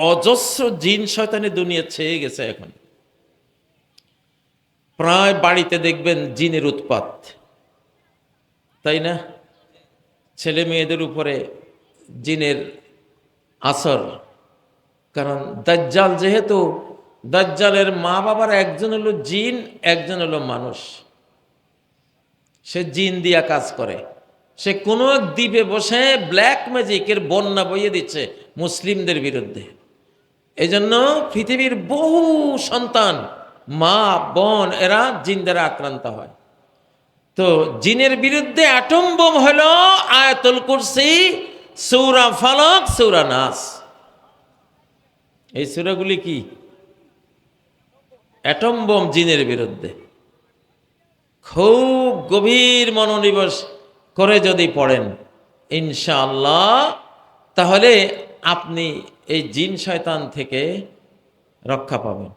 অজস্র জিন শয়তানি দুনিয়া ছেয়ে গেছে এখন। প্রায় বাড়িতে দেখবেন জিনের উৎপাত। তাই না? ছেলে মেয়েদের উপরে জিনের আসর। কারণ দাজ্জাল যেহেতু, দাজ্জালের মা বাবার একজন হলো জিন, একজন হলো মানুষ। সে জিন দিয়া কাজ করে। সে কোনো এক দ্বীপে বসে ব্ল্যাক ম্যাজিকের বন্যা বইয়ে দিচ্ছে মুসলিমদের বিরুদ্ধে। এই জন্য পৃথিবীর বহু সন্তান, মা, বোন, এরা জিন দ্বারা আক্রান্ত হয়। তো জিনের বিরুদ্ধে অ্যাটম বোম হলো আয়াতুল কুরসি, সৌরা ফালক, সৌরা নাস। এই সূরাগুলি কি? অ্যাটম বোম জিনের বিরুদ্ধে। খুব গভীর মনোনিবেশ করে যদি পড়েন, ইনশাআল্লাহ, তাহলে আপনি এই জিন শয়তান থেকে রক্ষা পাবেন।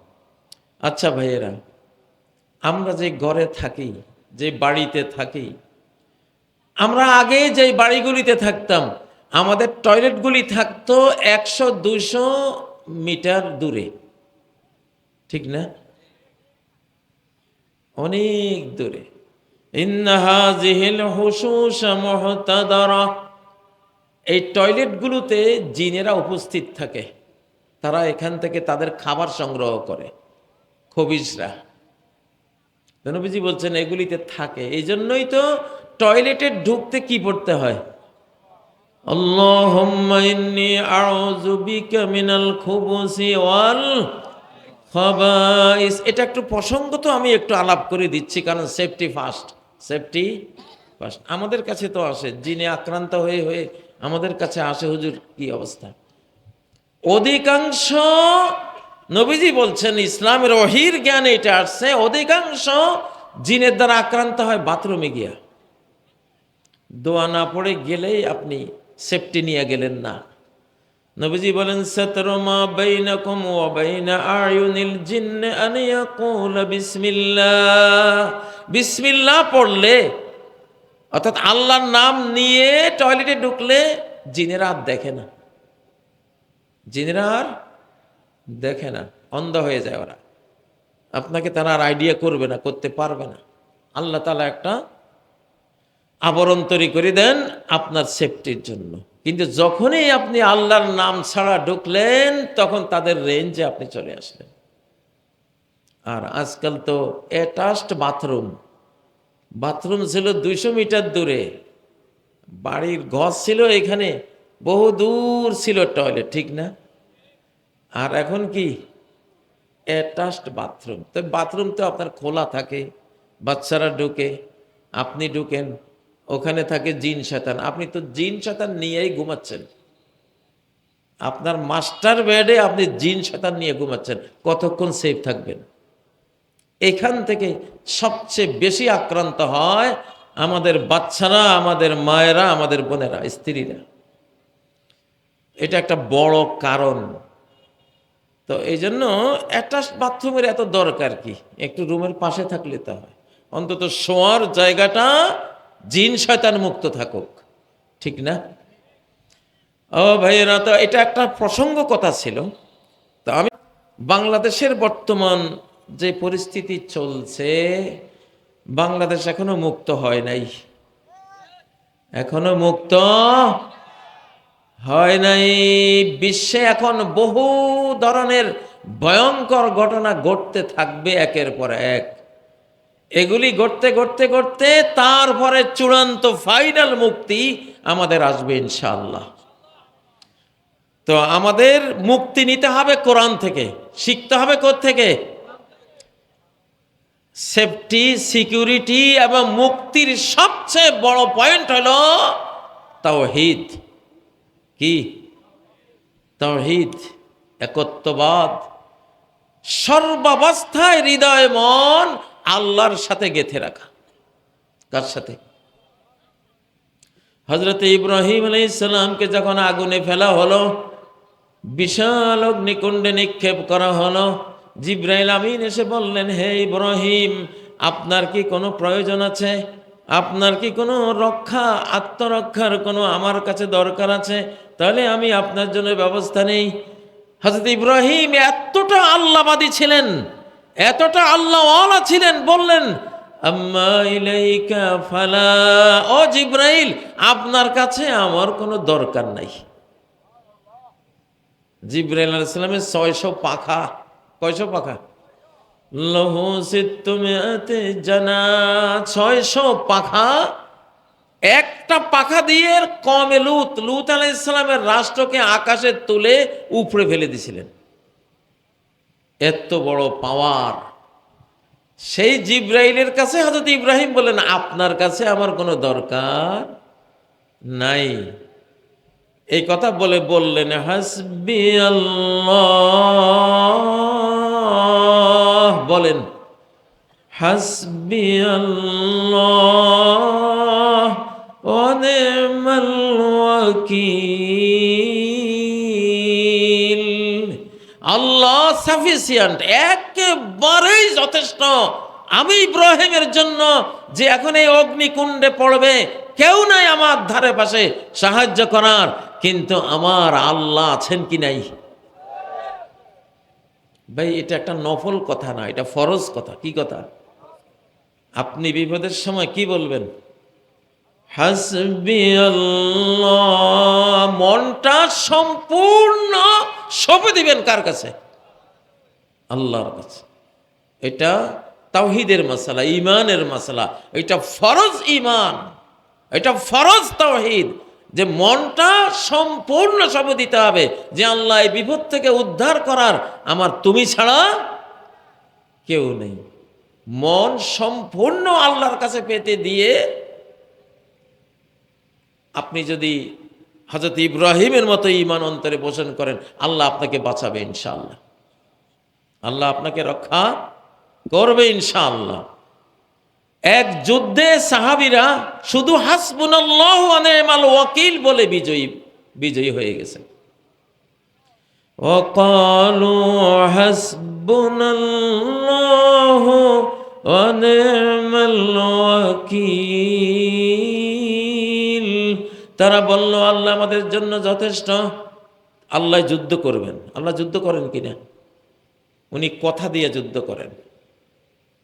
আচ্ছা ভাইয়েরা, আমরা যে ঘরে থাকি, যে বাড়িতে থাকি, আমরা আগে যে বাড়িগুলিতে থাকতাম, আমাদের টয়লেটগুলি থাকতো একশো দুশো মিটার দূরে। ঠিক না? অনেক দূরে। ইন্নাহাজিহিল হুসুস মুহতাদারা। এই টয়লেটগুলোতে জিনেরা উপস্থিত থাকে। তারা এখান থেকে তাদের খাবার সংগ্রহ করে খবিসরা নবীজি বলছেন, এগুলিতে থাকে। এই জন্যই তো টয়লেটে ঢুকতে কি পড়তে হয়? এটা একটু প্রসঙ্গ তো আমি একটু আলাপ করে দিচ্ছি, কারণ সেফটি ফার্স্ট সেফটি ফার্স্ট আমাদের কাছে তো আসে, জিনে আক্রান্ত হয়ে হয়ে আমাদের কাছে আসে হুজুর, কি অবস্থা? অধিকাংশ নবীজি বলছেন, ইসলামের অহির জ্ঞানে এটা আসছে, অধিকাংশ জিনের দ্বারা আক্রান্ত হয় বাথরুমে গিয়া। দোয়া না পড়ে গেলেই আপনি সেফটি নিয়ে গেলেন না। নবীজি বলেন সতরমা বাইনাকুম ওয়া বাইনা আয়ুনিল জিন্নে আন ইয়াকুল বিসমিল্লাহ। বিসমিল্লাহ পড়লে অর্থাৎ আল্লাহর নাম নিয়ে টয়লেটে ঢুকলে জিনেরা আর দেখে না। জিনেরা আর দেখে না। অন্ধ হয়ে যায় ওরা। আপনাকে তারা আর আইডিয়া করবে না, করতে পারবে না। আল্লাহ তালা একটা আবরণ তৈরি করে দেন আপনার সেফটির জন্য। কিন্তু যখনই আপনি আল্লাহর নাম ছাড়া ঢুকলেন, তখন তাদের রেঞ্জে আপনি চলে আসলেন। আর আজকাল তো অ্যাটাচড বাথরুম বাথরুম ছিল দুইশো মিটার দূরে। বাড়ির ঘর ছিল এখানে, বহু দূর ছিল টয়লেট, ঠিক না? আর এখন কি? Attached bathroom. তো বাথরুম তো আপনার খোলা থাকে, বাচ্চারা ঢুকে, আপনি ঢুকেন, ওখানে থাকে জিন শতান আপনি তো জিন শতান নিয়েই ঘুমাচ্ছেন। আপনার মাস্টার বেডে আপনি জিন শতান নিয়ে ঘুমাচ্ছেন। কতক্ষণ সেফ থাকবেন? এখান থেকে সবচেয়ে বেশি আক্রান্ত হয় আমাদের বাচ্চারা, আমাদের মায়েরা, আমাদের বোনেরা, স্ত্রীরা। এটা একটা বড় কারণ। তো এই জন্য অ্যাটাচ বাথরুমের এত দরকার কি? একটু রুমের পাশে থাকলে তা হয়। অন্তত শোয়ার জায়গাটা জিন শয়তান মুক্ত থাকুক। ঠিক না? ও ভাইয়েরা, তো এটা একটা প্রসঙ্গ কথা ছিল। তো আমি বাংলাদেশের বর্তমান যে পরিস্থিতি চলছে, বাংলাদেশ এখনও মুক্ত হয় নাই। এখনও মুক্ত হয় নাই। বিশ্বে এখন বহু ধরনের ভয়ঙ্কর ঘটনা ঘটতে থাকবে একের পর এক। এগুলি ঘটতে ঘটতে ঘটতে তারপরে চূড়ান্ত ফাইনাল মুক্তি আমাদের আসবে ইনশাল্লাহ তো আমাদের মুক্তি নিতে হবে কোরআন থেকে। শিখতে হবে থেকে সেফটি, সিকিউরিটি এবং মুক্তির সবচেয়ে বড় পয়েন্ট হলো তাওহিদ। কি? তাওহিদ, একত্ববাদ। সর্বাবস্থায় হৃদয়, মন আল্লাহর সাথে গেথে রাখা। কার সাথে? হজরত ইব্রাহিম আলাইসাল্লামকে যখন আগুনে ফেলা হলো, বিশাল অগ্নিকুণ্ডে নিক্ষেপ করা হলো জিব্রাইল আমিন এসে বললেন, হে ইব্রাহিম, আপনার কি কোনো প্রয়োজন আছে? আপনার কি কোনো রক্ষা, আত্মরক্ষার কোনো আমার কাছে দরকার আছে? তাহলে আমি আপনার জন্য ব্যবস্থা নেই। হজরত ইব্রাহিম এতটা আল্লাহবাদী ছিলেন, এতটা আল্লাহওয়ালা ছিলেন, বললেন ফালা। ও জিব্রাইল, আপনার কাছে আমার কোনো দরকার নাই। জিব্রাইল আলাইহিস সালামের ছয়শো পাখা। কয়শো পাখা লহ তুমি জানা, ছয়শো পাখা, একটা পাখা দিয়ে কমে লুত লুত আলাহ ইসলামের রাষ্ট্রকে আকাশে তুলে উপড়ে ফেলে দিছিলেন। এত বড় পাওয়ার। সেই জিব্রাইলের কাছে হজরত ইব্রাহিম বলেন আপনার কাছে আমার কোনো দরকার নাই। এই কথা বলে বললেন, হাসবি আল্লাহ। বলেন, হাসবি আল্লাহ আল্লাহ সাফিসিয়েন্ট, একেবারেই যথেষ্ট। আমি ইব্রাহিমের জন্য যে এখন এই অগ্নিকুণ্ডে পড়বে, কেউ নাই আমার ধারে পাশে সাহায্য করার, কিন্তু আমার আল্লাহ আছেন কি নাই? ভাই, এটা একটা নফল কথা না, এটা ফরজ কথা। কি কথা? আপনি বিপদের সময় কি বলবেন? মনটা সম্পূর্ণ সঁপে দিবেন কার কাছে? আল্লাহর কাছে। এটা তাওহিদের মশালা ইমানের মশালা এটা ফরজ ইমান এটা ফরজ তাওহিদ। যে মনটা সম্পূর্ণ সব দিতে হবে যে আল্লাহ এই বিপদ থেকে উদ্ধার করার আমার তুমি ছাড়া কেউ নেই। মন সম্পূর্ণ আল্লাহর কাছে পেতে দিয়ে আপনি যদি হজরত ইব্রাহিমের মতো ইমান অন্তরে পোষণ করেন, আল্লাহ আপনাকে বাঁচাবে ইনশাআল্লাহ। আল্লাহ আপনাকে রক্ষা করবে ইনশাআল্লাহ। এক যুদ্ধে সাহাবিরা শুধু হাসবুনাল্লাহ আনেমাল ওয়াকিল বলে বিজয়ী বিজয়ী হয়ে গেছে وقالوا حسبنا الله ونعم الوكيل তারা বলল আল্লাহ আমাদের জন্য যথেষ্ট আল্লাহ যুদ্ধ করবেন আল্লাহ যুদ্ধ করেন কিনা উনি কথা দিয়ে যুদ্ধ করেন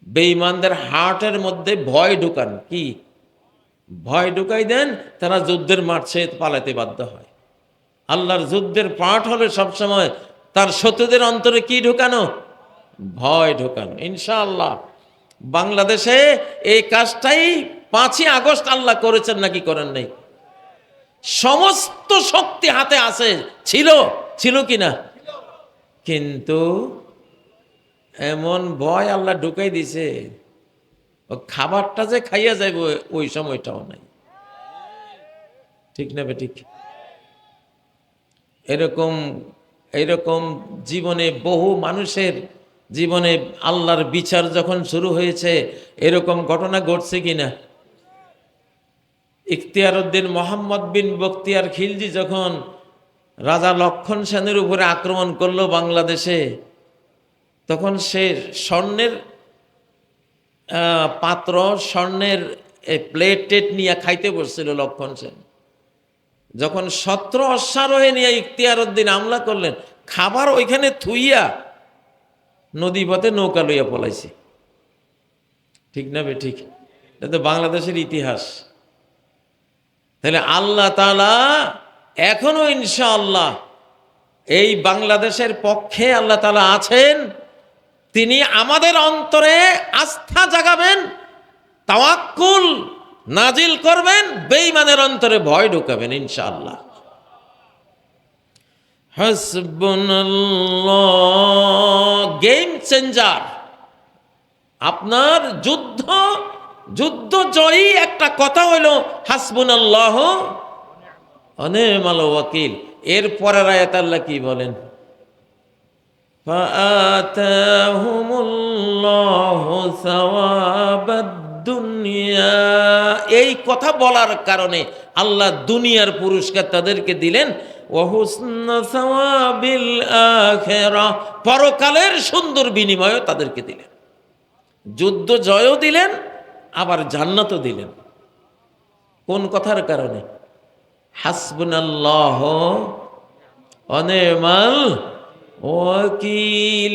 বেঈমানদের হার্টের মধ্যে ভয় ঢুকান। কি? ভয় ঢুকাই দেন, তারা যুদ্ধের মাঠ পালাতে বাধ্য হয়। আল্লাহর যুদ্ধের পাঠ হলে সবসময় তার শত্রুদের অন্তরে কি ঢুকানো? ভয় ঢুকানো। ইনশাআল্লাহ, বাংলাদেশে এই কাজটাই পাঁচই আগস্ট আল্লাহ করেছেন নাকি করেন নাই? সমস্ত শক্তি হাতে আছে। ছিল? ছিল কি না কিন্তু এমন ভয় আল্লাহ ঢুকাই দিছে। খাবারটা যে খাইয়া যাইব, ওই সময়টাও নাই। ঠিক না বে ঠিক? এরকম এরকম জীবনে বহু মানুষের জীবনে আল্লাহর বিচার যখন শুরু হয়েছে, এরকম ঘটনা ঘটছে কিনা? ইখতিয়ার উদ্দিন মোহাম্মদ বিন বখতিয়ার খিলজি যখন রাজা লক্ষণ সেনের উপরে আক্রমণ করল বাংলাদেশে তখন সে স্বর্ণের পাত্র, স্বর্ণের প্লেট টেট নিয়ে খাইতে বসছিল লক্ষণ সেন। যখন সত্র অশ্বারোহে নিয়ে ইখতিয়ার উদ্দিন হামলা করলেন, খাবার ওইখানে থুইয়া নদী পথে নৌকা লইয়া পলাইছে। ঠিক না বে, ঠিক? এটা তো বাংলাদেশের ইতিহাস। তাহলে আল্লাহ তালা এখনও ইনশাআল্লাহ এই বাংলাদেশের পক্ষে আল্লাহ তালা আছেন তিনি আমাদের অন্তরে আস্থা জাগাবেন, তাওয়াক্কুল নাজিল করবেন, বেঈমানের অন্তরে ভয় ঢুকাবেন ইনশাআল্লাহ। গেম চেঞ্জার আপনার যুদ্ধ যুদ্ধ জয়ী একটা কথা হইল, হাসবুনাল্লাহ, অনেমাল ওয়াকিল। এর পরের আয়াত আল্লাহ কি বলেন? فآتاهم الله ثواب الدنيا এই কথা বলার কারণে আল্লাহ দুনিয়ার পুরস্কার তাদেরকে দিলেন ওহুসন সওয়াবিল আখিরাহ পরকালের সুন্দর বিনিময়ও তাদেরকে দিলেন যুদ্ধ জয়ও দিলেন আবার জান্নাতও দিলেন কোন কথার কারণে হাসবুনাল্লাহ অনেমাল ওয়াকিল